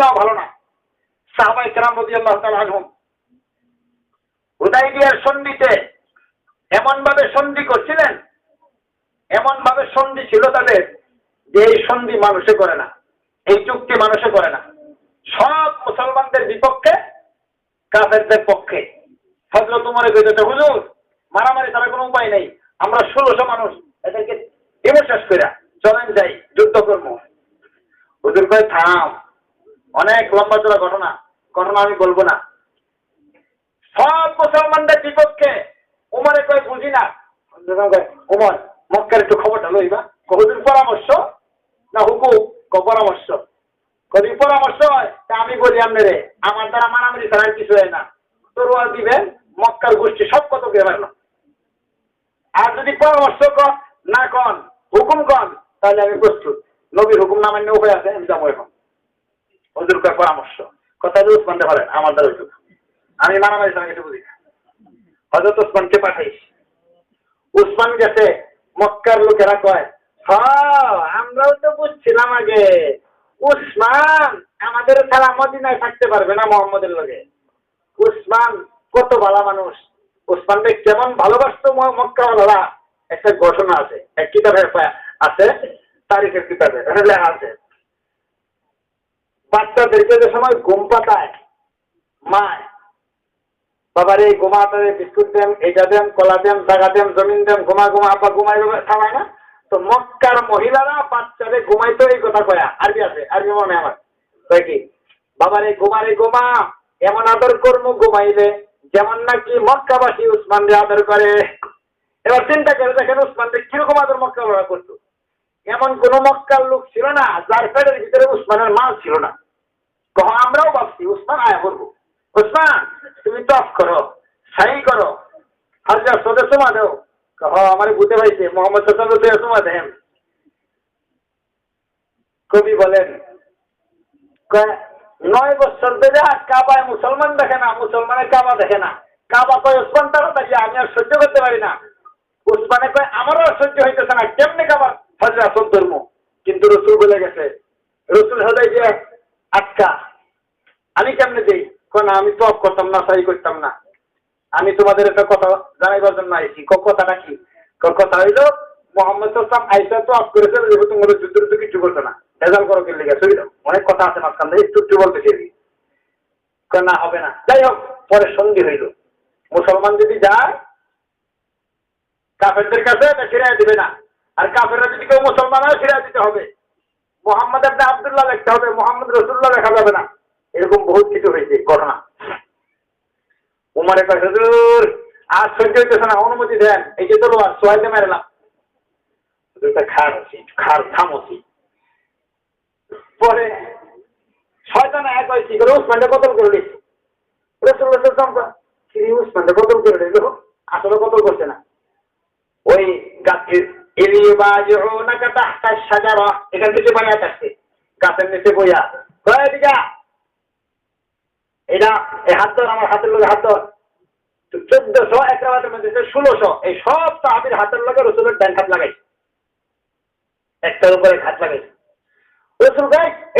নেওয়া ভালো না। রদি আল্লাহ সন্ধিতে সন্ধি করছিলেন সন্ধি ছিল তাদের যে এই সন্ধি মানুষে করে না, এই চুক্তি মানুষে করে না। সব মুসলমানদের বিপক্ষে, কাফেরদের পক্ষে। হজরত উমরে বেঁধেছে হুজুর, মারামারি ছাড়া কোনো উপায় নেই, আমরা ষোলোশো মানুষ এদেরকে এবার শেষ করে চলেন যাই, যুদ্ধ করব। হুজুর ভাই থাম অনেক লম্বা চলা ঘটনা। ঘটনা আমি বলব না। সব মুসলমানদের বিপক্ষে উমরে কয় বুঝি না। উমর মক্কার একটু খবর খবরটা লইবা হুজুর পরামর্শ? না হুকুম ক পরামর্শ? কদি পরামর্শ হয়? তা আমি বলি আপনারে আমার দ্বারা মারামারি ছাড়া কিছু হয় না। তরুয়ার দিবেন মক্কার গোষ্ঠী সব কত বেবার না। আর যদি পরামর্শ না কন হুকুম কন তাহলে আমি প্রস্তুত। নবীর হুকুম না মান্য উপায় আছে আমি যাব এখন। হুজুর কয় পরামর্শ। কথা হলো উসমানতে পারেন আমার দ্বারা না। আমি মারামারি ছাড়া কিছু বুঝি হজরত উসমানকে পাঠাইস? উসমান গেছে, মক্কার লোকেরা কয় হ্যাঁ আমরাও তো বুঝছিলাম আগে। উসমান, আমাদের ছাড়া মদিনায় থাকতে পারবে না মোহাম্মদের লগে। উসমান কত ভালো মানুষ। উসমানকে কেমন ভালোবাসতো মক্কাওয়ালারা। একটা ঘটনা আছে, এক কিতাবে আছে, তারিখের কিতাবে এখানে লেখা আছে। বাচ্চাদেরকে যে সময় ঘুম পাতায়, মায়, বাবার এই ঘুমাতে বিস্কুট দেন, এটা দেন, কলা দেন, জাগা দেন, জমিন দেন ঘুমা ঘুমা আপা ঘুমাই খাওয়ায় না। তো মক্কার মহিলারা বাচ্চারে ঘুমাইতো এই কথা কয়া। আরবি আছে, আরবি মনে আমার। কয় কি? বাবার এই ঘুমার এই ঘুমা, এমন আদর কর্ম, ঘুমাইলে। যেমন নাকি মক্কাবাসী উসমান রে আদর করে। এবার চিন্তা করে দেখেন উসমান রে কীরকম আদর মক্কা করতো। এমন কোন মক্কার লোক ছিল না, যার পেটের ভিতরে উসমানের মাল ছিল না। কখন আমরাও ভাবছি, উসমান, আয়া করব। উসমান, তুমি টপ করো সাই করো হাজার সদে সমা দেও। কহ, আমার বুঝতে পাইছে, মোহাম্মদ সদে সমা দেন। কবি বলেন নয় বছর আর কাবায় মুসলমান দেখে না, মুসলমানের কাবা দেখে না। কাবা কয়, উসমান তারা দেখে আমি আর সহ্য করতে পারি না। উসমানে কয়, আমারও সহ্য হইতেছে না, কেমনে কাবা হজরা আসল ধর্ম। কিন্তু রসুল বলে গেছে, রসুল হলে যে আটকা, আমি কেমনে দেই? কয় আমি তো করতাম না সাই করতাম না। আমি তোমাদের একটা কথা জানাইবার জন্য আইছি। কথাটা কি? কথা হইল, মোহাম্মদ সাল্লাম আইসা তো অফ করেছে, যেহেতু তোমাদের যুদ্ধ যুদ্ধ কিছু করতো না। ভেজাল করো কিনলে গেছে বুঝলো? অনেক কথা আছে মাঝখান থেকে একটু একটু বলতে চাই না, হবে না। যাই হোক, পরে সন্ধি হইল। মুসলমান যদি যায়, কাফেরদের কাছে ফিরাই দিবে না। আর কাফেররা যদি কেউ মুসলমান হয় ফিরাই দিতে হবে। মোহাম্মদ আপনি আবদুল্লাহ লিখতে হবে, মোহাম্মদ রসুল্লাহ লেখা যাবে না। এরকম বহুত কিছু হয়েছে, ঘটনা। উমারে কয়, হুজুর আর সহ্য হইতেছে না, অনুমতি দেন। এই যে তোর সোয়াইতে মেরেলাম। খার খার থামছি পরে শয়তান এক হয় কি করে? উসমানটা কতল করে দিচ্ছে রসুল্লাহ উসমানটা কতল করে দিল আসলে কতল করছে না। ওই গাছের এখান থেকে নিচে এটা এই হাত ধর, আমার হাতের হাত চোদ্দশো ষোলোশো, এই সব হাতের লোকে রসুলের ডান হাত একটার উপরে হাত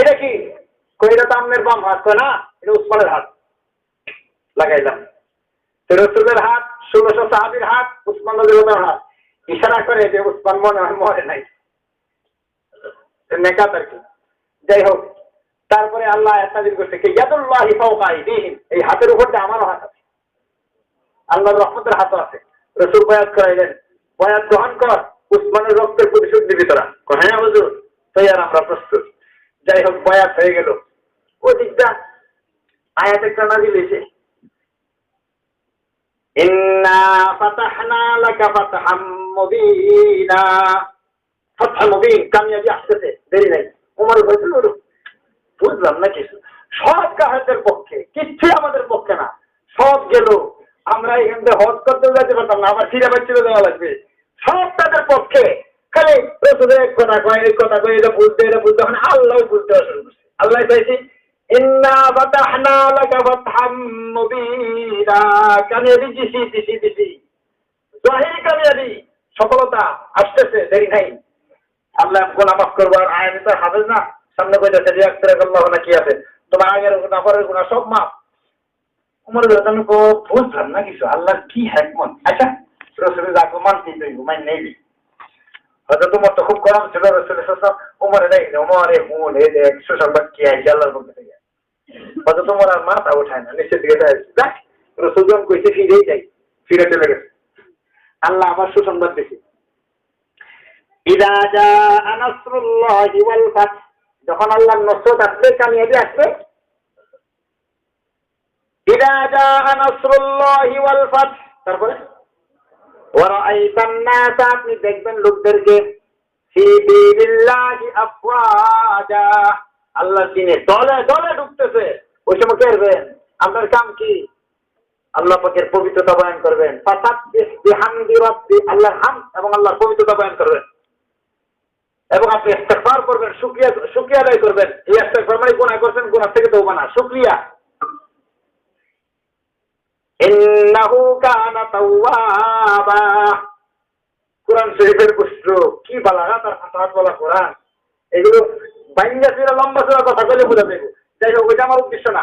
এটা কি? এটা তো আমনের বাম হাত। না, এটা উসমানের হাত। লাগাইলাম। রসুলের হাত, ষোলোশো সাহাবির হাত, উসমান হাত। ইশারা করে যে উসমান মনে হয় মরে নাই। নেকাত আর কি? যাই হোক, তারপরে আল্লাহ এতদিন করছে কি, ইয়াদুল্লাহ ফাওকাইদিহিম এই হাতের উপর আমারও হাত আছে। আল্লাহর রহমতের হাতও আছে। রসুল বয়াত করাইলেন। বয়াত গ্রহণ কর, উসমানের রক্তের প্রতিশোধ নিবি তোরা। হ্যাঁ হুজুর তৈয়ার আমরা প্রস্তুত। যাই হোক, বয়াত হয়ে গেল। ওই দিকটা আয়াত একটা বুঝলাম না কিছু সব কাহাদের পক্ষে কিচ্ছু আমাদের পক্ষে না। সব গেল, আমরা এখান থেকে হজ করতে যেতে পারতাম না, আবার ফিরে বাচ্চা দেওয়া লাগবে। সব তাদের পক্ষে, খালি রসুলের এক কথা কয়, এক কথা কয়, এটা বুঝতে এটা বুঝতে মানে আল্লাহ বুঝতে শুরু করছে আল্লাহ চাইছি ইন্না ফাতাহনা লাকা ফাতহাম দিছি দিছি দিছি সফলতা আসতেছে, দেরি নাই। আল্লাহ গোনা মাফ করবার আয়াত তো হাফেজ না। সামনে আল্লাহ কি আছে? তোমার আগের গুণা সব মাপ উমর আমি বুঝলাম না কিছু। আল্লাহ কি হ্যাকমত আচ্ছা রসুলের যাকে মানতেই তৈব মান নেই। হয়তো তোমার তো খুব গরম ছিল, রসুলের উমরে নেই উমরে হুন সুসংবাদ কি আছে আল্লাহর পক্ষ হয়তো তোমার আর মাথা ওঠায় না, নিচের দিকে দেখ কইছে ফিরেই যাই, ফিরে চলে গেছে। আল্লাহ আমার সুসংবাদ দিছে। যখন আল্লাহর নসরত আসবে, কামিয়াবি আসবে। তারপরে? আপনি দেখবেন লোকদেরকে আল্লাহ দিনে দলে দলে ঢুকতেছে। ওই সময় করবেন আপনার কাম কি? আল্লাহ পাকের পবিত্রতা বয়ান করবেন। আল্লাহর হাম এবং আল্লাহর পবিত্রতা বয়ান করবেন। এবং আপনি ইস্তেগফার করবেন, শুকরিয়া শুকরিয়া আদায় করবেন। এই ইস্তেগফার মানে গুনাহ করছেন, গুনাহ থেকে তওবা না তাওয়াবা। কোরআন শরীফের কুষ্ট কি বালাগা তার ফাতাহাত বলা কোরআন? এগুলো বাইঙ্গা ছিল লম্বা চড়া কথা বলে বোঝা দেবো যাই হোক, ওইটা আমার উদ্দেশ্য না।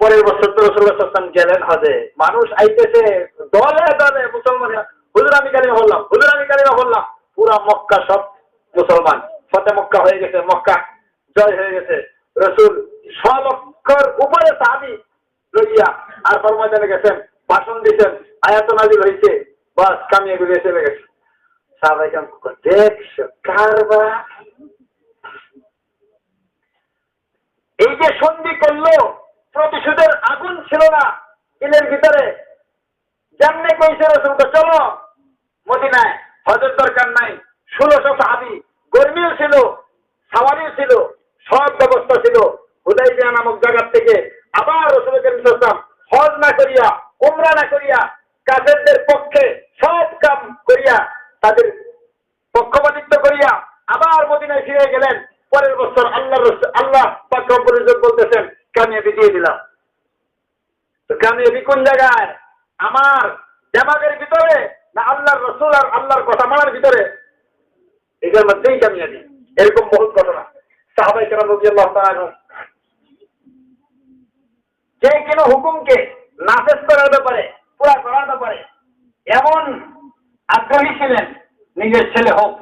পরের বছর তো রসুল্লাহাম গেলেন হজে। মানুষ আইতেছে, দলে দলে মুসলমান। হুজুর আমি কালিমা বললাম হুজুর আমি কালিমা বললাম পুরা মক্কা সব মুসলমান। ফতে মক্কা হয়ে গেছে, মক্কা জয় হয়ে গেছে। রসুল স্বলক্ষর উপরে সাহাবি লইয়া আর কর্মচারে গেছেন, ভাষণ দিচ্ছেন আয়াত নাজিল হয়েছে বাস কামিয়ে গুলিয়ে চলে গেছে। সাহাবাই দেখছ কারবা এই যে সন্ধি করল, প্রতিশোধের আগুন ছিল না দিলের ভিতরে। জানলে কইছে রসুলকে চলো, মদিনায়। হজের দরকার নাই। ষোলোশো সাহাবি, গরমিও ছিল, সাওয়ারিও ছিল, সব ব্যবস্থা ছিল। হুদাইবিয়া নামক জায়গার থেকে আবার রসুল করিম হজ না করিয়া, উমরা না করিয়া, কাফেরদের পক্ষে সব কাম করিয়া তাদের পক্ষপাতিত্ব করিয়া আবার মদিনায় ফিরে গেলেন। পরের বছর আল্লাহ আল্লাহ পাক রব্বুল ইজ্জত বলতেছেন, কামিয়াবি দিয়ে দিলাম। তো কামিয়াবি কোন জায়গায়? আমার জামাগের ভিতরে না আল্লাহর রসুল আর আল্লাহর কথা মানার ভিতরে? এটার মধ্যেই কামিয়াবি। এরকম বহুত ঘটনা। সাহাবাই তাআলা যে কোনো হুকুমকে নাফেজ করার ব্যাপারে, পুরা করার ব্যাপারে এমন আগ্রহী ছিলেন, নিজের ছেলে হোক,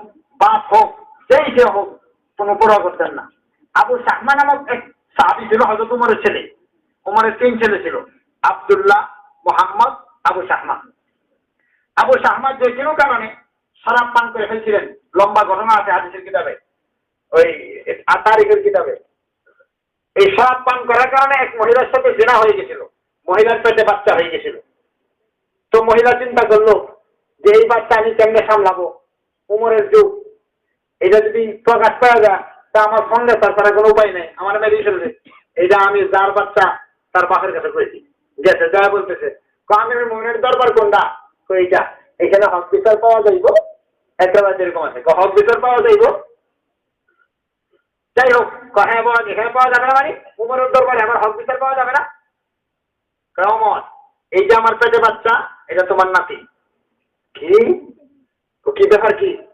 বাপ হোক, যেই সে হোক কোনো পুরা করতেন না। আবু শাহমা নামক এক সাহাবি ছিল হজরত উমরের ছেলে। উমরের তিন ছেলে ছিল, আবদুল্লাহ, মোহাম্মদ, আবু শাহমা আবু শাহমা যে কোনো কারণে শরাব পান করে ফেলছিলেন। লম্বা ঘটনা আছে হাদিসের কিতাবে। ওই তারিখের কিতাবে। এই শরাব পান করার কারণে এক মহিলার সাথে জেনা হয়ে গেছিল। মহিলার পেটে বাচ্চা হয়ে গেছিল। তো মহিলা চিন্তা করল যে এই বাচ্চা আমি কেমনে সামলাবো? উমরের যুগ এটা যদি প্রকাশ পাওয়া যায়, তা আমার সঙ্গে তার ছাড়া কোনো উপায় নেই। আমার মেরে ফেলবে। এটা আমি যার বাচ্চা, তার বাপের কাছে করেছি গেছে যা বলতেছে। আমির মোহনের দরবার কোনটা? তো এইটা এখানে হসপিটাল পাওয়া যাইব। একটা বাচ্চা এরকম আছে। হসপিটাল পাওয়া যাইব? যাই হোক, ক- হ্যাঁ বলা, এখানে পাওয়া যাবে না মানে? উমরের দরবারে আমার হসপিটাল পাওয়া যাবে না? কেমন এই যে আমার পেটে বাচ্চা, এটা তোমার নাতি। কি? কি ব্যাপার কি?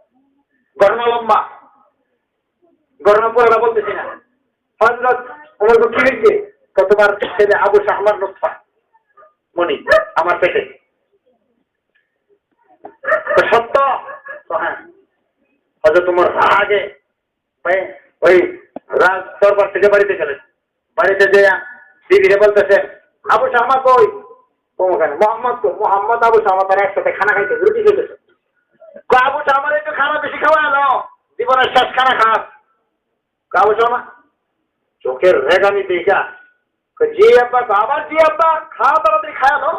ঘটনা লম্বা পরে বলতেছি না। হজরত ওমর কি হয়েছে তো তোমার ছেলে আবু শাহমার লোকফা মনি, আমার পেটে। সত্য? হ্যাঁ। তোমার রাগে ওই- রাজ দরবার থেকে বাড়িতে গেলেন। বাড়িতে যে দিদিরে বলতেছে, আবু শাহমা কই? মোহাম্মদ কই? মোহাম্মদ আবু শাহমা তারা একসাথে খানা খাইতে রুটি খেতেছে। শাহমার একটু খানা বেশি খাওয়া এলো জীবনের শেষ খানা খাস আবু শাহমা চোখের রেগানি দেখা জি আব্বা জি আব্বা খাওয়া তাড়াতাড়ি খায়ালো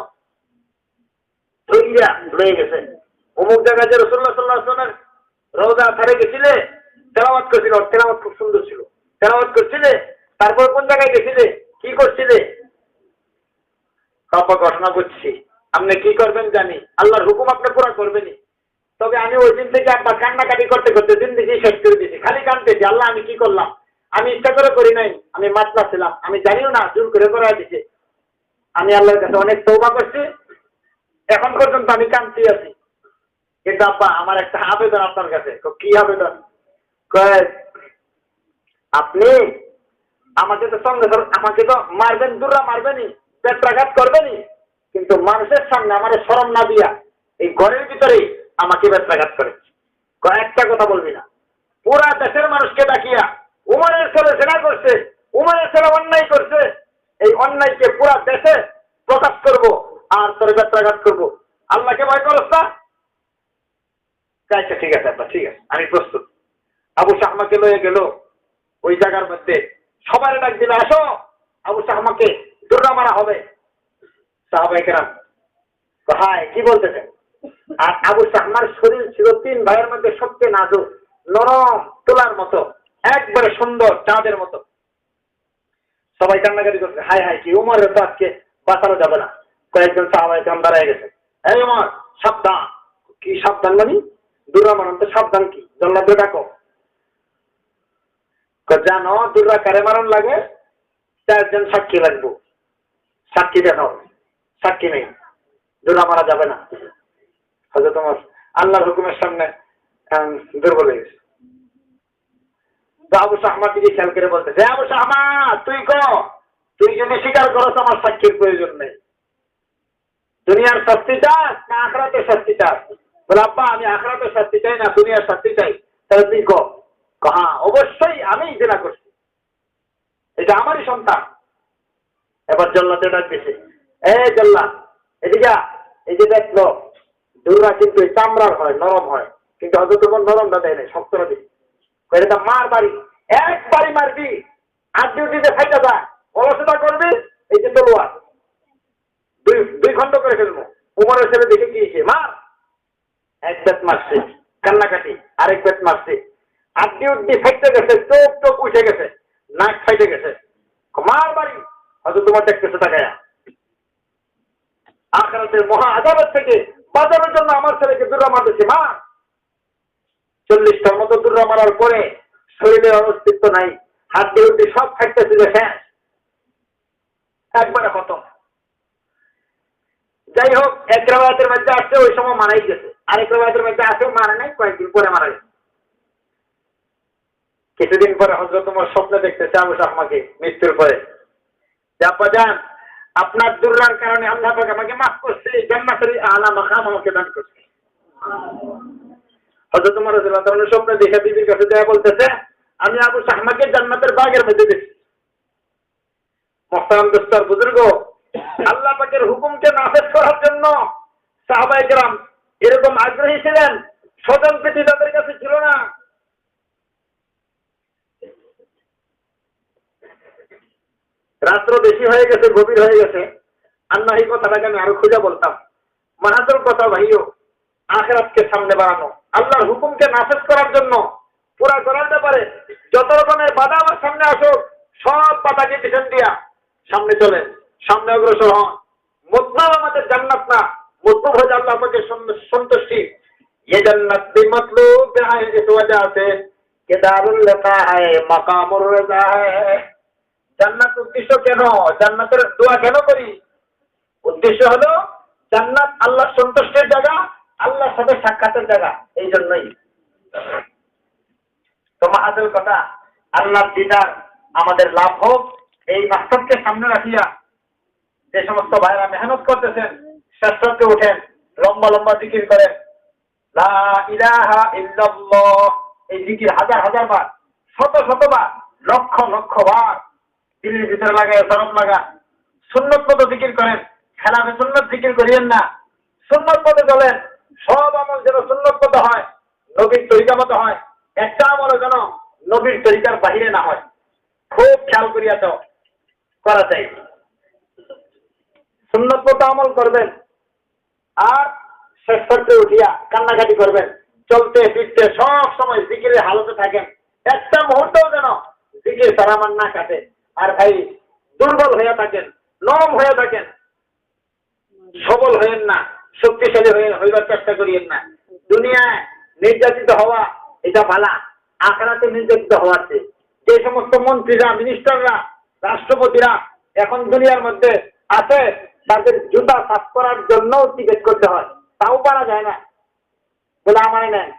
রোজা ছাড়ে গেছিলে, তেলাওয়াত করছিল, ওর খুব সুন্দর ছিল। তেলাওয়াত করছিলে, তারপর কোন জায়গায় গেছিলে, কি করছিলে? ঘটনা করছি। আপনি কি করবেন জানি, আল্লাহর হুকুম আপনি পুরা করবেনই। তবে আমি ওই দিন থেকে আপনার কান্নাকাটি করতে করতে দিন দেখি শেষ করে দিয়েছি। খালি কানতেছি আল্লাহ, আমি কি করলাম? আমি ইচ্ছা করে করি নাই, আমি মাতলা ছিলাম, আমি জানিও না, জোর করে করা দিছে আমি আল্লাহর কাছে অনেক তৌবা করছি, এখন পর্যন্ত আমি কান্তি আছি। কিন্তু আব্বা, আমার একটা আবেদন আপনার কাছে। কি আবেদন? আপনি আমাকে তো সঙ্গে আমাকে তো মারবেন, দূররা মারবেনই পেট্রাঘাত করবেনই। কিন্তু মানুষের সামনে আমার শরম না দিয়া, এই ঘরের ভিতরেই আমাকে পেট্রাঘাত করে। কয়েকটা কথা বলবি না। পুরা দেশের মানুষকে ডাকিয়া উমারের ছেলে জেনা করছে, উমারের ছেলে অন্যায় করছে। এই অন্যায়কে পুরা দেশে প্রকাশ করব আর তোর পেট্রাঘাত করব। আল্লাহকে ভয় করস না। আচ্ছা ঠিক আছে আব্বা, ঠিক আছে, আমি প্রস্তুত। আবু শাহমাকে লয়ে গেল। ওই জায়গার মধ্যে সবার ডাক দিলে, আসো, আবু শাহমাকে দুর্গা মারা হবে। সাহাবাইকেরাম হায় কি বলতেছেন? আর আবু শাহমার শরীর ছিল তিন ভাইয়ের মধ্যে সবচেয়ে নাজুক, নরম তোলার মতো, একবারে সুন্দর চাঁদের মতো। সবাই কান্নাকাটি করছে হাই হাই কি, উমরের তো আজকে বাঁচানো যাবে না। কয়েকজন সাহাবাইকেরাম দাঁড়ায় গেছে। এই উমর, সাবধান। কি সাবধান মানে? তো সাবধান কি? জল্লাদ ডাকো। জানো দুর্গা কারে মারণ লাগে? চারজন সাক্ষী লাগবো। সাক্ষী দেখাও। সাক্ষী নেই। দুর্গা মারা যাবে না। হয়তো তোমার আল্লাহর হুকুমের সামনে দুর্বল হয়ে গেছে। আবু শাহমাদ দিকে খেয়াল করে বলতেছে, "এ আবু শাহমাদ তুই ক? তুই যদি স্বীকার করো আমার সাক্ষীর প্রয়োজন নেই। দুনিয়ার শাস্তি চাস না আখরাতের শাস্তি চাস? বলে, আব্বা, আমি আখরাতের শাস্তি চাই না দুনিয়ার শাস্তি চাই। তাহলে তুই কো? হ্যাঁ অবশ্যই আমি জেনা করছি। এটা আমারই সন্তান। এবার জল্লাতে ডাক দিছে, এ জল্লা এদিকে এই যে দেখল দুর্গা কিন্তু এই চামড়ার হয়, নরম হয়। কিন্তু হয়তো তোমার নরমটা দেয় নাই শক্তটা দিই এটা মার বাড়ি। একবারই মারবি। আর ডিউটিতে ফাইটা যা অলসতা করবি, এই যে তলোয়ার। দুই দুই খণ্ড করে ফেলব। উমরের ছেলে দেখে গিয়েছে মার। এক বেত মারছে, কান্নাকাটি। আরেক বেত মারছে। আড্ডি উড্ডি ফাইটে গেছে, চোখ চোখ উঠে গেছে, নাক ফাইটে গেছে। মার বাড়ি। হয়তো তোমার দেখতেছে তাকায়া। আখরাতের মহা আদালত থেকে বাজারের জন্য আমার ছেলেকে দুর্গা মারতেছে, মা। চল্লিশটার মতো দুর্গা মারার পরে শরীরের অস্তিত্ব নাই, হাত দিয়ে সব ফাইটতেছে যে হ্যাঁ একবারে খতম। যাই হোক, এক রেবায়তের মধ্যে আসছে, ওই সময় মারাই গেছে। আরেক রেবায়তের মধ্যে আসে, মারা নাই, কয়েকদিন পরে মারা গেছে। কিছুদিন পরে হজরত তোমার স্বপ্ন দেখতেছে আবু শাহমাকে মৃত্যুর পরে। জাপা যান। আপনার দুর্রার কারণে আল্লাহ পাক আমাকে মাফ করছে জান্নাতের আলা মাকাম আমাকে দান করছে। হজরত তোমার রাদিয়াল্লাহু স্বপ্ন দেখে বিবির কাছে যায়, বলতেছে, আমি আবু শাহমাকে জান্নাতের বাগের মধ্যে দেখছি মোহতারাম দোস্তার বুজুর্গ, আল্লাহ পাকের হুকুমকে নাফেজ করার জন্য সাহাবাই কেরাম এরকম আগ্রহী ছিলেন স্বজন প্রীতি তাদের কাছে ছিল না। রাত্র বেশি হয়ে গেছে গভীর হয়ে গেছে আল্লাহ এই কথাটাকে আমি আরো খুঁজে বলতাম মাহাজুর কথা ভাইও আখেরাতকে সামনে বাড়ানো আল্লাহর হুকুমকে নাফেজ করার জন্য পুরা করার ব্যাপারে যত রকমের বাধা আমার সামনে আসুক সব বাধাকে পিছন দিয়া সামনে চলে সামনে অগ্রসর হন মতলব আমাদের জান্নাত না মতলব হয়ে আল্লাহ আমাকে সন্তুষ্টি ये जन्नत भी मतलूब है इस वजह से कि दारुल लता है मकामुर रजा है জান্নাত উদ্দেশ্য কেন? জান্নাতের দোয়া কেন করি? উদ্দেশ্য হলো জান্নাত আল্লাহ সন্তুষ্টের জায়গা, আল্লাহর সাথে সাক্ষাতের জায়গা, এই জন্যই। তো মাহাদের কথা আল্লাহ দিদার আমাদের লাভ হোক, এই বাস্তবকে সামনে রাখিয়া যে সমস্ত ভাইরা মেহনত করতেছেন শ্রেষ্ঠকে উঠেন, লম্বা লম্বা জিকির করেন। এই জিকির হাজার হাজার বার, শত শতবার লক্ষ লক্ষ বার দিল্লির ভিতরে লাগায় সরব লাগা সুন্নত মতো জিকির করেন। খেলামে সুন্নত জিকির করিয়েন না। সুন্নত মতো চলেন। সব আমল যেন সুন্নত মতো হয়, নবীর তরিকা মতো হয়। একটা আমলও যেন নবীর তরিকার বাহিরে না হয়। খুব খেয়াল করিয়া তো করা চাই। সুন্নত মতো আমল করবেন আর শেষ করতে উঠিয়া কান্নাকাটি করবেন। চলতে, ফিরতে, সব সময় জিকিরের হালতে থাকেন। একটা মুহূর্তও যেন জিকির সারামান না কাটে। আর ভাই, দুর্বল হয়ে থাকেন, নরম হয়ে থাকেন। সবল হয়েন না, শক্তিশালী হয়ে হইবার চেষ্টা করিয়েন না। দুনিয়ায় নির্যাতিত হওয়া, এটা ভালা আখড়াতে নির্যাতিত হওয়ার চেয়ে। যে সমস্ত মন্ত্রীরা মিনিস্টাররা রাষ্ট্রপতিরা এখন দুনিয়ার মধ্যে আছে, তাদের জুতা সাফ করার জন্য টিকিট করতে হয়। তাও পারা যায় না। বলে আমায় নেন।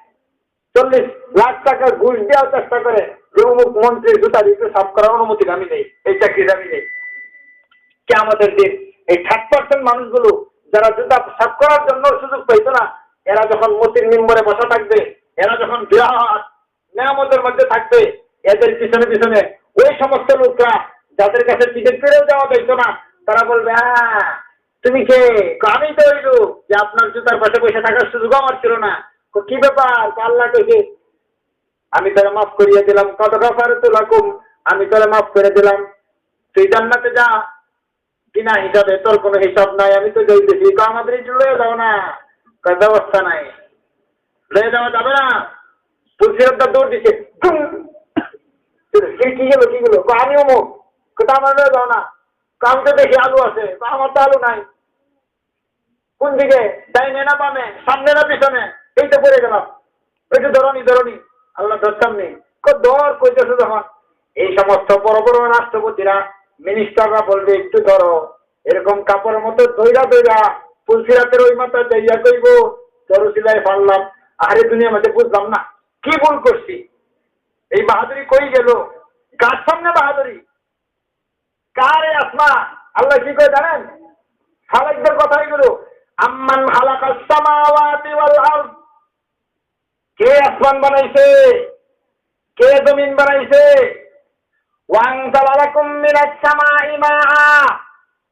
চল্লিশ লাখ টাকা ঘুষ দেওয়ার চেষ্টা করে। যে অমুক মন্ত্রীর জুতা দিতে সাফ করার অনুমতি আমি নেই এই চাকরির আমি নেই। কে আমাদের দিন এই ষাট পার্সেন্ট মানুষগুলো যারা জুতা সাফ করার জন্য সুযোগ পাইতো না এরা যখন মতির মিম্বরে বসা থাকবে এরা যখন বিরাট নিয়ামতের মধ্যে থাকবে এদের পিছনে পিছনে ওই সমস্ত লোকরা যাদের কাছে টিকিট পেরেও যাওয়া পাইতো না তারা বলবে তুমি কে? আমি তো ওই লোক যে আপনার জুতার পাশে বসে থাকার সুযোগ আমার ছিল না। কো, কি ব্যাপার? কো, আল্লাহ কইছে আমি তোরা মাফ করিয়ে দিলাম। কত কাফারে তো লাকুম আমি তোরা মাফ করে দিলাম। তুই জান্নাতে যা। কিনা হিসাবে তোর কোনো হিসাব নাই। আমি তো যাইতেছি। কো, আমাদের লয়ে যাও না। কয়, ব্যবস্থা নাই। লয়ে যাওয়া যাবে না। পুলিশের দৌড় দিছে। কি গেলো কি গেলো? আমি অমুক কোথা আমার লয়ে যাও না। কো, আমি তো দেখি আলু আছে। আমার তো আলু নাই। কোন দিকে? ডাইনে না বামে? সামনে না পিছনে? এই তো পড়ে গেলাম। একটু ধরনি ধরনি। আল্লাহ ধরতাম নেই দর কইতেছে যখন। এই সমস্ত বড় বড় রাষ্ট্রপতিরা মিনিস্টাররা বলবে, একটু ধরো। এরকম কাপড়ের মতো দইরা দইরা তুলসিরাতের ওই মাথা দইয়া কইব ধরো সিলাই ফাড়লাম আরে দুনিয়া মধ্যে বুঝলাম না। কি ভুল করছি? এই বাহাদুরি কই গেল? কার সামনে বাহাদুরি? কারে আসমা? আল্লাহ কি করে জানেন? খালেকদের কথাই গুলো আম্মান খালাকাস সামাওয়াতি ওয়াল আরদ কে আসমান বানাইছে কে জমিন বানাইছে ওয়াংজালাকুম মিনাস সামাই মাআ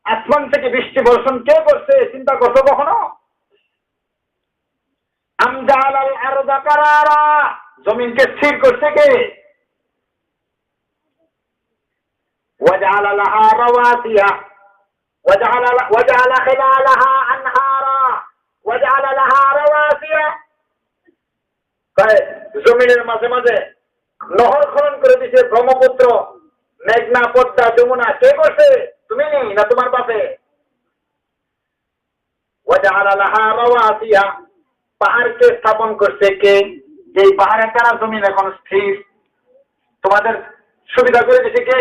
আসমান থেকে বৃষ্টি বর্ষণ কে করছে চিন্তা করছো কখনো আমজালাল আরদা কারারা জমিনকে স্থির করছে কে وجعل لها رواسي وجعل وجعل خلالها انهارا وجعل لها رواسي জমিনের মাঝে মাঝে নহর খনন করে দিছে ব্রহ্মপুত্র। মেঘনা, পদ্মা, যমুনা, কে করছে? তুমি না তোমার বাপে? পাহাড়কে স্থাপন করছে কে? যে পাহাড়ের তারা জমিন এখন স্থির? তোমাদের সুবিধা করে দিছে কে?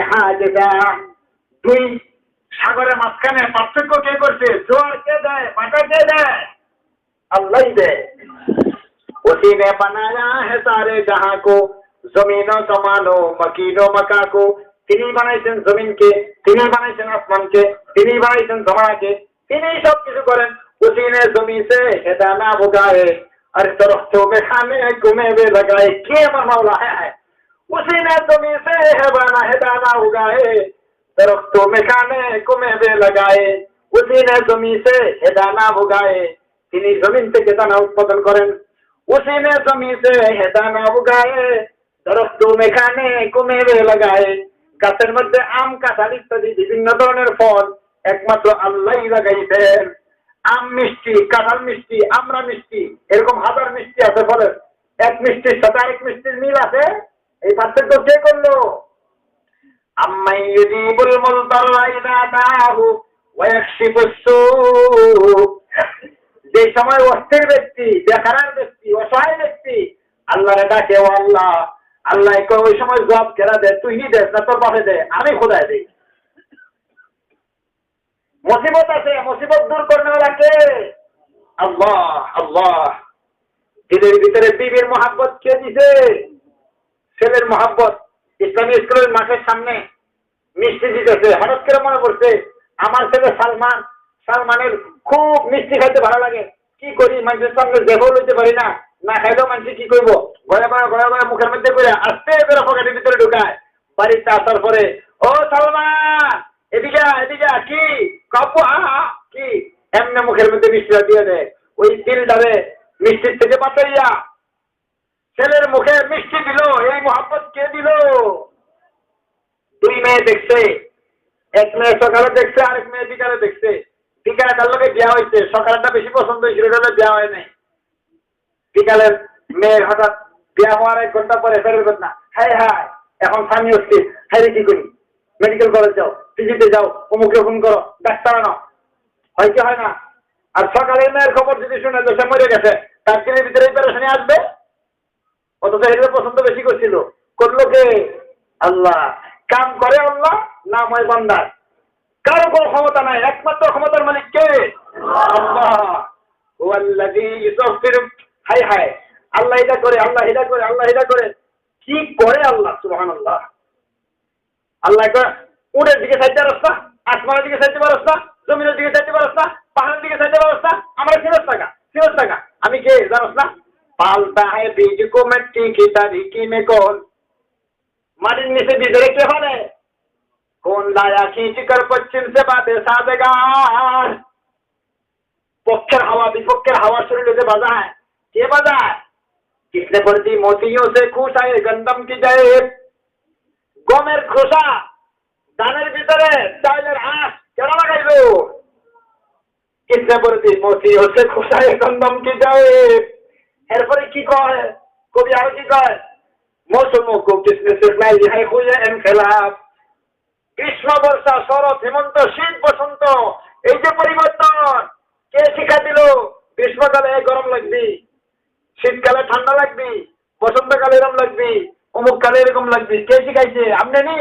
হ্যাঁ, দুই সাগরের মাঝখানে পার্থক্য কে করছে জোয়ার কে দেয় বাটা কে দেয় আল্লাহ দেয় उसी ने बनाया है सारे जहां को जमीनो जमानो मकीनो मका को তিনি বানাইছেন জমিনকে তিনি বানাইছেন আসমানকে তিনি বানাইছেন জমানাকে তিনি সব কিছু করেন उसी ने जमी से हेदाना उगाए और दरख्तों में खाने को मेवे लगाए के আমার মাওলা है है उसी ने जमी से हेदाना हेदाना उगाए درختوں میں کھانے کو میوے لگائے اسی نے زمین سے ہدانا اگائے তিনি জমিন থেকে দানা উৎপাদন করেন উসি নে জমিন সে হেদানা উগায়ে দরখত মেখানে কুমেরে লাগায়ে গাছের মধ্যে আম কাঁঠাল ইত্যাদি বিভিন্ন ধরনের ফল একমাত্র আল্লাহ লাগাইছেন আম মিষ্টি কাঁঠাল মিষ্টি আমরা মিষ্টি এরকম হাজার মিষ্টি আছে ফলের এক মিষ্টির সাথে আরেক মিষ্টির মিল আছে এই পার্থক্য কে করল আম্মাই মুলতারা ইদা দাহু ওয়া ইয়াকশিফু সূ যে সময় অস্থির ব্যক্তি, বেকারার ব্যক্তি, অসহায় ব্যক্তি, আল্লাহরে ডাকে, ও আল্লাহ আল্লাহ ওই সময় জবাব কেরা দে তুই দেস না, তোর বাপে দে আমি খোদায় দিই। মুসিবত আছে, মুসিবত দূর করনেওয়ালা কে? আল্লাহ আল্লাহ। দিলের ভিতরে বিবির মহাব্বত কে দিছে? ছেলের মোহাব্বত। ইসলামী স্কুলের মাঠের সামনে মিষ্টি দিতেছে। হঠাৎ করে মনে পড়ছে, আমার ছেলে সালমান, সালমানের খুব মিষ্টি খাইতে ভালো লাগে। কি করি, মানুষের সঙ্গে দেখাও লইতে পারি না। না খাইলেও মানুষ কি করব? ঘরে ঘরে ঘরে ঘরে মুখের মধ্যে করে আস্তে করে পকেটের ভিতরে ঢুকায়। বাড়িতে আসার পরে, ও সালমান, এদিকে এদিকে কি? কাপু কি? এমনি মুখের মধ্যে মিষ্টিটা দিয়ে দেয় ওই দিলটারে মিষ্টির থেকে পাতাইয়া ছেলের মুখে মিষ্টি দিল, এই মোহাম্মত কে দিল? দুই মেয়ে দেখছে, এক মেয়ে সকালে দেখছে, আরেক মেয়ে বিকালে দেখছে। বিকালে তার লোকে বিয়া হয়েছে সকালটা বেশি পছন্দ হয়েছিল, এটা বিয়া হয় নাই। বিকালের মেয়ের হঠাৎ বিয়া হওয়ার এক ঘণ্টা পরে ফেরত না হ্যাঁ হ্যাঁ এখন স্বামী হচ্ছে হ্যাঁ কি করি? মেডিকেল কলেজ যাও পিজিতে যাও, অমুকে ফোন করো, ডাক্তার আনো। হয় কি হয় না? আর সকালে মেয়ের খবর যদি শুনে তো সে মরে গেছে, তার ভিতরে পেরেশানি আসবে? অথচ এগুলো পছন্দ বেশি করছিল। করল কে? আল্লাহ। কাম করে আল্লাহ নাম হয় বান্দার কারও কোনো ক্ষমতা নাই। একমাত্র ক্ষমতার মালিক কে? আল্লাহ। High high. আল্লাহ এটা করে, আল্লাহ এটা করে, আল্লাহ এটা করে। কি করে আল্লাহ, সুবহানাল্লাহ? আল্লাহ কয় উড়ের দিকে সাইতে পারস না আসমানের দিকে সাইতে পারস না জমিনের দিকে সাইতে পারস না পাহাড়ের দিকে সাইতে পারস না আমার ফেরত টাকা ফেরত টাকা আমি কে? জানোস না? पालता है बीज को मिट्टी की तारीखी में कौन? मरने से बिजरे के हो? रहे कौन लाया खींच कर पश्चिम से बातें साधेगा? पोखर हवा भी पोखर हवा सूर्य से बजा है। ये बजा है। किसने बढ़ती मोतियों से खुश आए? गंदम की जय। गोमेर खुशा दानर भीतरे दालेर आस चला लगाई लो किसने बढ़ती मोतियों से खुश आए? गंदम की जय। এরপরে কি কয় কবি আরো কি কয় মৌসুম কো কিসনে সিখলাই রিহাই খুঁজে এম খেলাফ গ্রীষ্ম বর্ষা শরৎ হেমন্ত শীত বসন্ত এই যে পরিবর্তন কে শিখা দিল গ্রীষ্মকালে গরম লাগবি শীতকালে ঠান্ডা লাগবি বসন্তকালে এরকম লাগবি অমুক কালে এরকম লাগবি কে শিখাইছে আপনি নি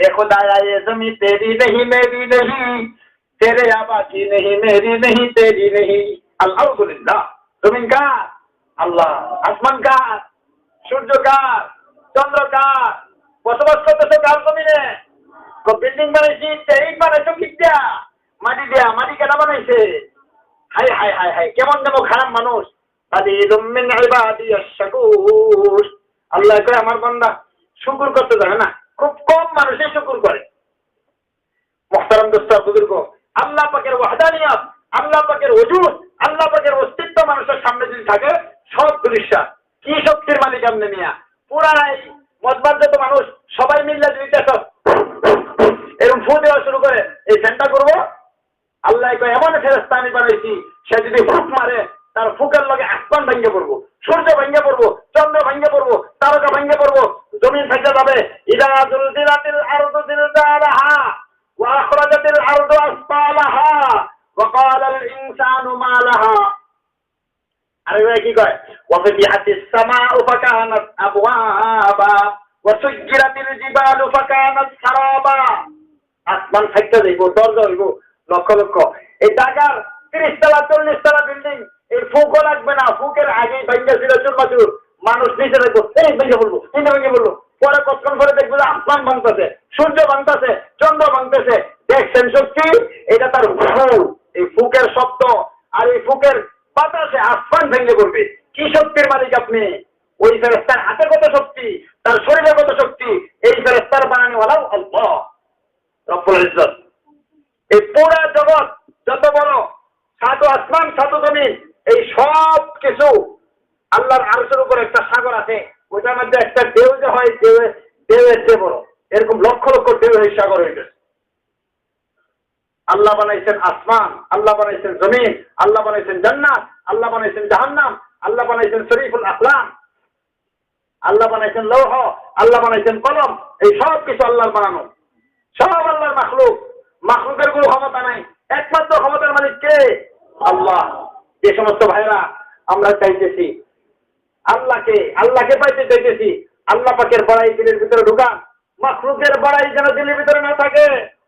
देखो दाया ये जमी तेरी नहीं मेरी नहीं तेरे आबा की नहीं मेरी नहीं तेरी नहीं अल्हम्दुलिल्लाह জমিন কার? আল্লাহ। আসমান কার? সূর্য কার? চন্দ্র কার? বসবাস করতেছে কার জমিনে? বিল্ডিং বানাইছি ইট বানাইছো কি দিয়া। মাটি দিয়া, মাটি কেনা বানাইছে? হাই হাই হাই হাই কেমন দেবো খারাপ মানুষ। আল্লাহ করে আমার বন্ধা শুকুর করতে জানে না। খুব কম মানুষে শুকুর করে। মোহতারাম বুজুর্গ আল্লাহ পাকের ওয়াহদানিয়াত, আল্লাহ পাকের ওজুদ আল্লাহ পাকের অস্তিত্ব মানুষের সামনে যদি থাকে, সব দৃশ্যা কি শক্তির মালিক আপনি মিয়া? পুরাই মতবাদ মানুষ, সবাই মিললে যদি সব এরকম ফু দেওয়া শুরু করে এই ফ্যানটা করব। আল্লাহ এমন ফেরস্তা আমি বানাইছি, সে যদি ফুক মারে, তার ফুকের লগে আসমান ভেঙে পড়ব, সূর্য ভেঙে পড়ব, চন্দ্র ভেঙে পড়ব, তারকা ভেঙে পড়ব, জমিন থেকে যাবে। ইদা জুলজিলাতিল আরদু জিলজালাহা। ওয়া আখরাজাতিল আরদু আসফালাহা ওয়া ক্বালাল ইনসানু মা লাহা আরে ভাই, কি কয়? সামাউ ফাকানাত আবওয়াবা। ওয়া সুজ্জিরাতিল জিবালু ফাকানাত সারাবা। আসমান দরজা লক্ষ লক্ষ। এই তলা চল্লিশ তলা বিল্ডিং এই ফুকও লাগবে না। ফুকের আগেই ছিল চুরমাচুর মানুষ নিচে দেখব, এই বলব ভেঙে বলব পরে কতক্ষণ করে দেখব আসমান ভাঙতেছে, সূর্য ভাঙতেছে, চন্দ্র ভাঙতেছে। দেখছেন শক্তি? এটা তার ফুল এই ফুকের শব্দ আর এই ফুকের বাতাসে আসমান ভেঙে পড়বে। কি শক্তির মালিক আপনি? ওই ফেরেস্তার হাতে কত শক্তি? তার শরীরে কত শক্তি? এই ফেরেস্তার বানানোওয়ালাও আল্লাহ। রব্বুল এই পুরা জগৎ যত বড় সাত আসমান সাত জমিন, এই সব কিছু আল্লাহর আরশের উপর একটা সাগর আছে। ওইটার মধ্যে একটা ঢেউ যে হয় ঢেউ ঢেউয়ের চেয়ে বড়। এরকম লক্ষ লক্ষ ঢেউ এই সাগর হয়ে গেছে। আল্লাহ বানাইছেন আসমান, আল্লাহ বানাইছেন জমিন, আল্লাহ বানাইছেন জান্নাত, আল্লাহ বানাইছেন জাহান্নাম, আল্লাহ বানাইছেন শরীফুল আকলাম আল্লাহ বানাইছেন লৌহ, আল্লাহ বানাইছেন কলম, এই সব কিছু আল্লাহর বানানো। সব আল্লাহর মাখলুক। মাখলুকের কোনো ক্ষমতা নাই। একমাত্র ক্ষমতার মালিক কে? আল্লাহ। যে সমস্ত ভাইরা আমরা চাইতেছি আল্লাহকে আল্লাহকে পাইতে চাইতেছি। আল্লাহ পাকের বড়াই দিলের ভিতরে ঢুকান। মাখলুকের বড়াই যেন দিলের ভিতরে না থাকে,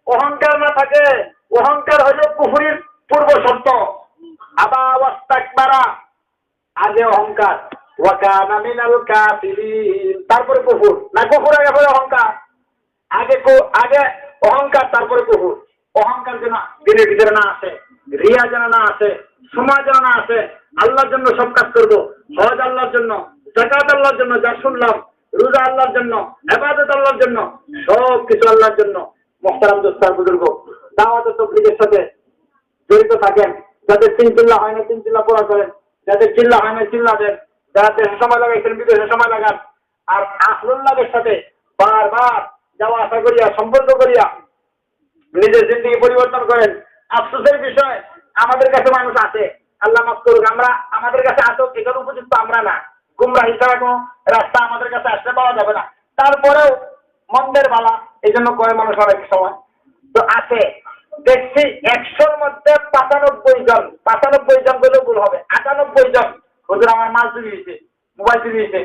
অহংকার না থাকে। অহংকার হইল পুফুরির পূর্ব শর্ত আবা ওয়াস্তাকবারা, আগে অহংকার। তারপরে কুফুর। না, কুফুর আগে পরে অহংকার। আগে আগে অহংকার, তারপরে কুকুর অহংকার যেন দিনের ভিতরে না আসে, রিয়া যেন না আসে সময় যেন না আসে, আল্লাহর জন্য সব কাজ করব। হজ আল্লাহর জন্য জাকাত আল্লাহর জন্য যা শুনলাম, রোজা আল্লাহর জন্য এবাদত আল্লাহর জন্য সব কিছু আল্লাহর জন্য। মোহতারাম দোস্তার বুজুর্গ দাওয়াত তবলিগের সাথে জড়িত থাকেন। যাদের তিন চিল্লা হয় না তিন চিল্লা পড়া করেন। যাদের চিল্লা হয় না চিল্লা দেন। যারা দেশে সময় লাগাইছেন, বিদেশে সময় লাগান। আর আহলুল্লাহের সাথে বারবার যাওয়া আসা করিয়া, সম্পর্ক করিয়া নিজের জিন্দগি পরিবর্তন করেন। আফসোসের বিষয়, আমাদের কাছে মানুষ আছে। আল্লাহ মাফ করুক, আমরা, আমাদের কাছে আসুক এটার উপযুক্ত আমরা না। গুমরাহি হিসাবে কোনো রাস্তা আমাদের কাছে আসতে পাওয়া যাবে না। তারপরেও মন্দের বালা, এই জন্য কয় মানুষ অনেক সময়? তো আছে। দেখছি একশোর মধ্যে পাঁচানব্বই জন পাঁচানব্বই জন বলেও ভুল হবে, আটানব্বই জন। হুজুর, আমার মাছ চুরি হয়েছে, মোবাইল চুরি হয়েছে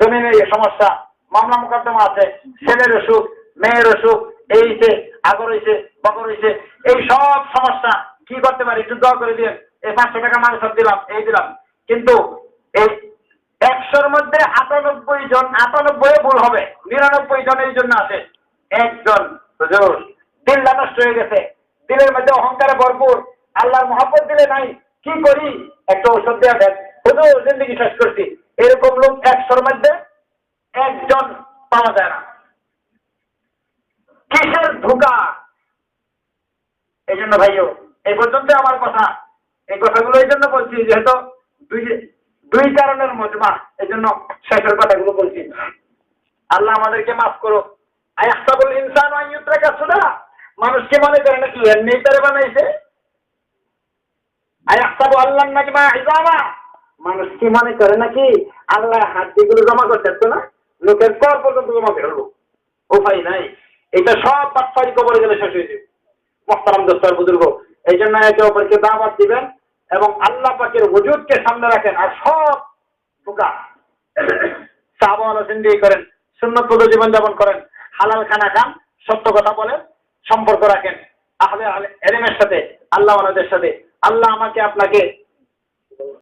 জমিনের সমস্যা, মামলা মোকদ্দমা আছে, ছেলের অসুখ, মেয়ের অসুখ, এই হয়েছে, আগর হয়েছে, বগর হয়েছে, এই সব সমস্যা, কি করতে পারি? একটু দোয়া করে দিয়ে এই পাঁচশো টাকা মাংস দিলাম, এই দিলাম। কিন্তু এই একশোর মধ্যে আটানব্বই জন আটানব্বই ভুল হবে, নিরানব্বই জন এই জন্য আছে। একজন, হুজুর দিলটা নষ্ট হয়ে গেছে। দিলের মধ্যে অহংকারে ভরপুর। আল্লাহর মহাব্বত দিলে নাই। কি করি? একটা ঔষধ দেওয়া দেন। হুজুর, জিন্দগি শেষ করছি। এরকম লোক একশোর মধ্যে একজন পাওয়া যায় না। কিসের ধোকা? এই জন্য ভাইও, এই পর্যন্ত আমার কথা। এই কথাগুলো এই জন্য বলছি, যেহেতু দুই কারণের মজমা। এই জন্য শেষের কথাগুলো বলছি। আল্লাহ আমাদেরকে মাফ করো আয়াস্তাবুল ইনসান আইয়ুত্রা কাছুদা মানুষকে মনে করে নাকি এমনি তারে বানাইছে? আয়াস্তাবু আল্লাহ নাকি মা ইজামা? মানুষ কি মনে করে নাকি আল্লাহ হাড্ডিগুলো জমা করতে না? লোকের পর পর্যন্ত জমা ফেলব। উপায় নাই। এটা সব পাটপাড়ি কবরে গেলে শেষ হয়ে যাবে। মোহতারাম দোস্তর বুজুর্গ, এই জন্য একে অপরকে দাওয়াত দিবেন এবং আল্লাহ পাকের হুজুরকে সামনে রাখেন আর সব বোকা। সাহাবাওয়ালা জিন্দিগি করেন, সুন্নত জীবন যাপন করেন, হালাল খানা খান, সত্য কথা বলেন। সম্পর্ক রাখেন। আহলে এলেমের সাথে আল্লাহ সাথে। আল্লাহ আমাকে আপনাকে